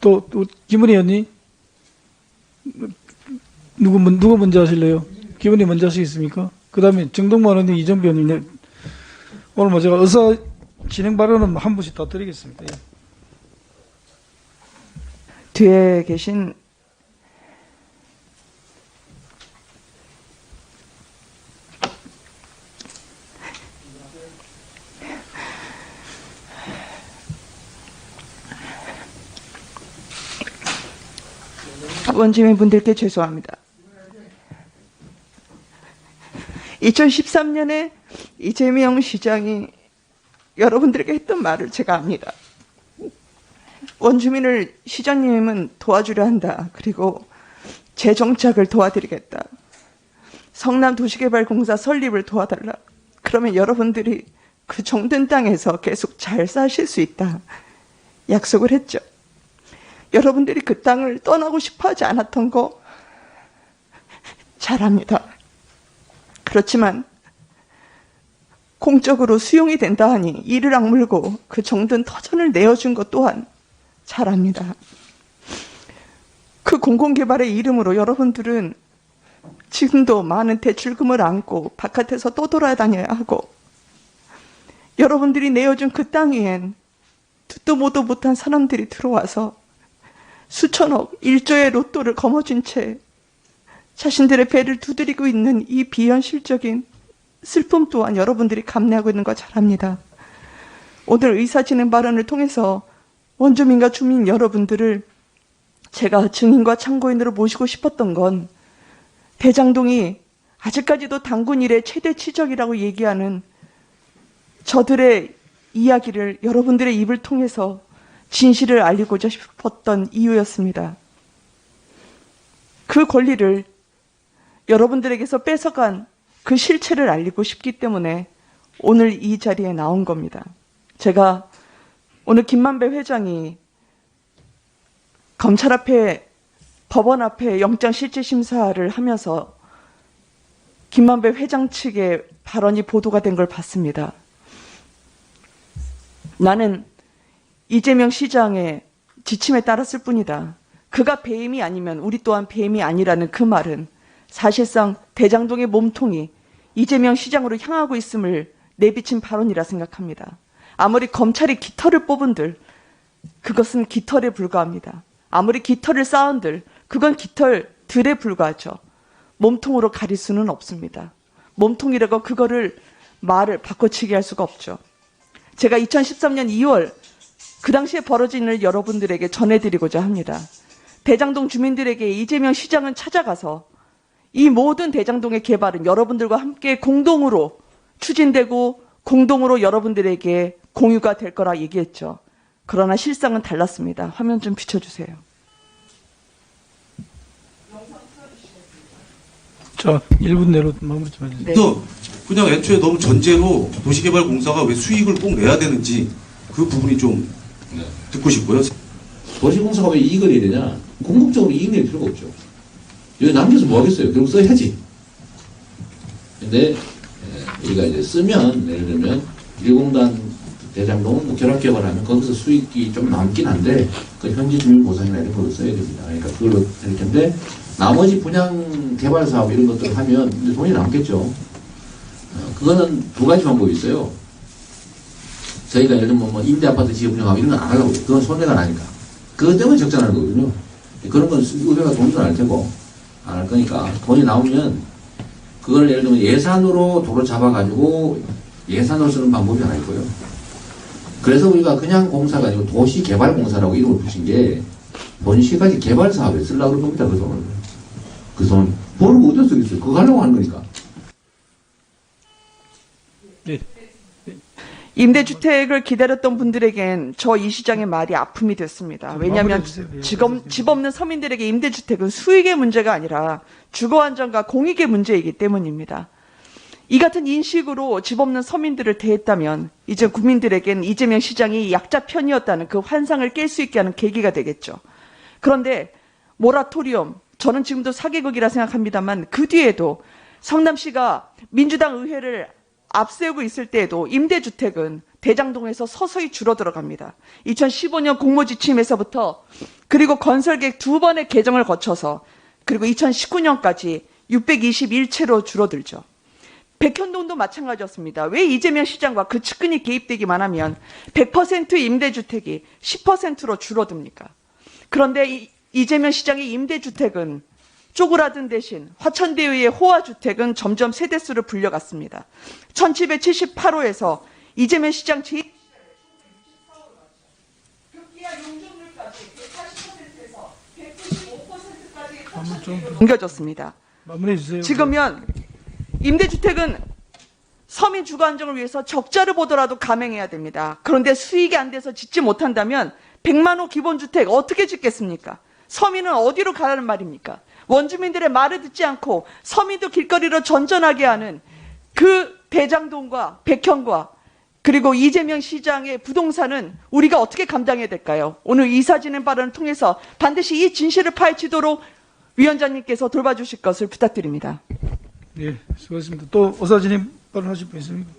또, 또 김은희 의원님 누구 먼- 누가 먼저 하실래요? 김은희 먼저 하시겠습니까? 그 다음에 정동만 의원님, 이정비 의원님 네. 오늘 뭐 제가 의사 진행 발언은 한 분씩 다 드리겠습니다. 예. 뒤에 계신 원주민 분들께 죄송합니다. 2013년에 이재명 시장이 여러분들에게 했던 말을 제가 압니다. 원주민을 시장님은 도와주려 한다. 그리고 재정착을 도와드리겠다. 성남 도시개발공사 설립을 도와달라. 그러면 여러분들이 그 정든 땅에서 계속 잘 사실 수 있다. 약속을 했죠. 여러분들이 그 땅을 떠나고 싶어 하지 않았던 거 잘합니다. 그렇지만 공적으로 수용이 된다 하니 이를 악물고 그 정든 터전을 내어준 것 또한 잘합니다. 그 공공개발의 이름으로 여러분들은 지금도 많은 대출금을 안고 바깥에서 떠돌아다녀야 하고 여러분들이 내어준 그 땅 위엔 듣도 보도 못한 사람들이 들어와서 수천억, 일조의 로또를 거머쥔 채 자신들의 배를 두드리고 있는 이 비현실적인 슬픔 또한 여러분들이 감내하고 있는 거 잘합니다. 오늘 의사진행 발언을 통해서 원주민과 주민 여러분들을 제가 증인과 참고인으로 모시고 싶었던 건 대장동이 아직까지도 당군 일의 최대 치적이라고 얘기하는 저들의 이야기를 여러분들의 입을 통해서 진실을 알리고자 싶었던 이유였습니다. 그 권리를 여러분들에게서 뺏어간 그 실체를 알리고 싶기 때문에 오늘 이 자리에 나온 겁니다. 제가 오늘 김만배 회장이 검찰 앞에 법원 앞에 영장 실질 심사를 하면서 김만배 회장 측의 발언이 보도가 된 걸 봤습니다. 나는 이재명 시장의 지침에 따랐을 뿐이다. 그가 배임이 아니면 우리 또한 배임이 아니라는 그 말은 사실상 대장동의 몸통이 이재명 시장으로 향하고 있음을 내비친 발언이라 생각합니다. 아무리 검찰이 깃털을 뽑은들 그것은 깃털에 불과합니다. 아무리 깃털을 쌓은들 그건 깃털들에 불과하죠. 몸통으로 가릴 수는 없습니다. 몸통이라고 그거를 말을 바꿔치기 할 수가 없죠. 제가 2013년 2월 그 당시에 벌어진 일을 여러분들에게 전해드리고자 합니다. 대장동 주민들에게 이재명 시장은 찾아가서 이 모든 대장동의 개발은 여러분들과 함께 공동으로 추진되고 공동으로 여러분들에게 공유가 될 거라 얘기했죠. 그러나 실상은 달랐습니다. 화면 좀 비춰주세요. 자, 1분 내로 마무리 좀 해주세요. 네. 또 그냥 애초에 너무 전제로 도시개발공사가 왜 수익을 꼭 내야 되는지 그 부분이 좀 듣고 싶고요. 도시공사가 왜 이익을 내야 되냐? 궁극적으로 이익 낼 필요가 없죠. 여기 남겨서 뭐 하겠어요? 결국 써야지. 근데, 에, 우리가 이제 쓰면, 예를 들면, 일공단 대장동은 뭐 결합개발 하면 거기서 수익이 좀 남긴 한데, 그 현지 주민 보상이나 이런 걸로 써야 됩니다. 그러니까 그걸로 할 텐데, 나머지 분양 개발 사업 이런 것들을 하면 돈이 남겠죠. 어, 그거는 두 가지 방법이 있어요. 저희가 예를 들면 뭐 임대 아파트 지역 운영하고 이런 건 안 하려고. 그건 손해가 나니까. 그것 때문에 적자나는 거거든요. 그런 건 의회가 돈도 안 할 테고 안 할 거니까 돈이 나오면 그걸 예를 들면 예산으로 도로 잡아가지고 예산으로 쓰는 방법이 하나 있고요. 그래서 우리가 그냥 공사가 아니고 도시개발공사라고 이름을 붙인 게 본시까지 개발 사업에 쓰려고 그런 겁니다. 그 돈을. 그 돈. 모르고 어디서 쓰겠어요. 그거 하려고 하는 거니까. 네. 임대주택을 기다렸던 분들에겐 저 이 시장의 말이 아픔이 됐습니다. 왜냐하면 마무리해주세요. 예, 집, 없, 집 없는 서민들에게 임대주택은 수익의 문제가 아니라 주거 안정과 공익의 문제이기 때문입니다. 이 같은 인식으로 집 없는 서민들을 대했다면 이제 국민들에겐 이재명 시장이 약자 편이었다는 그 환상을 깰 수 있게 하는 계기가 되겠죠. 그런데 모라토리엄 저는 지금도 사개국이라 생각합니다만 그 뒤에도 성남시가 민주당 의회를 앞세우고 있을 때에도 임대주택은 대장동에서 서서히 줄어들어갑니다. 2015년 공모지침에서부터 그리고 건설계획 두 번의 개정을 거쳐서 그리고 2019년까지 621채로 줄어들죠. 백현동도 마찬가지였습니다. 왜 이재명 시장과 그 측근이 개입되기만 하면 100% 임대주택이 10%로 줄어듭니까? 그런데 이, 이재명 시장의 임대주택은 쪼그라든 대신 화천대유의 호화주택은 점점 세대수를 불려갔습니다. 1778호에서 이재명 시장 제 급기야 용적률까지 180%에서 195%까지 한번 좀 옮겨졌습니다. 지금면 임대주택은 서민 주거 안정을 위해서 적자를 보더라도 감행해야 됩니다. 그런데 수익이 안 돼서 짓지 못한다면 100만 호 기본주택 어떻게 짓겠습니까? 서민은 어디로 가라는 말입니까? 원주민들의 말을 듣지 않고 서민도 길거리로 전전하게 하는 그 대장동과 백현과 그리고 이재명 시장의 부동산은 우리가 어떻게 감당해야 될까요? 오늘 이사진행 발언을 통해서 반드시 이 진실을 파헤치도록 위원장님께서 돌봐주실 것을 부탁드립니다. 예, 수고하셨습니다. 또 오사진님 발언하실 분 있습니까?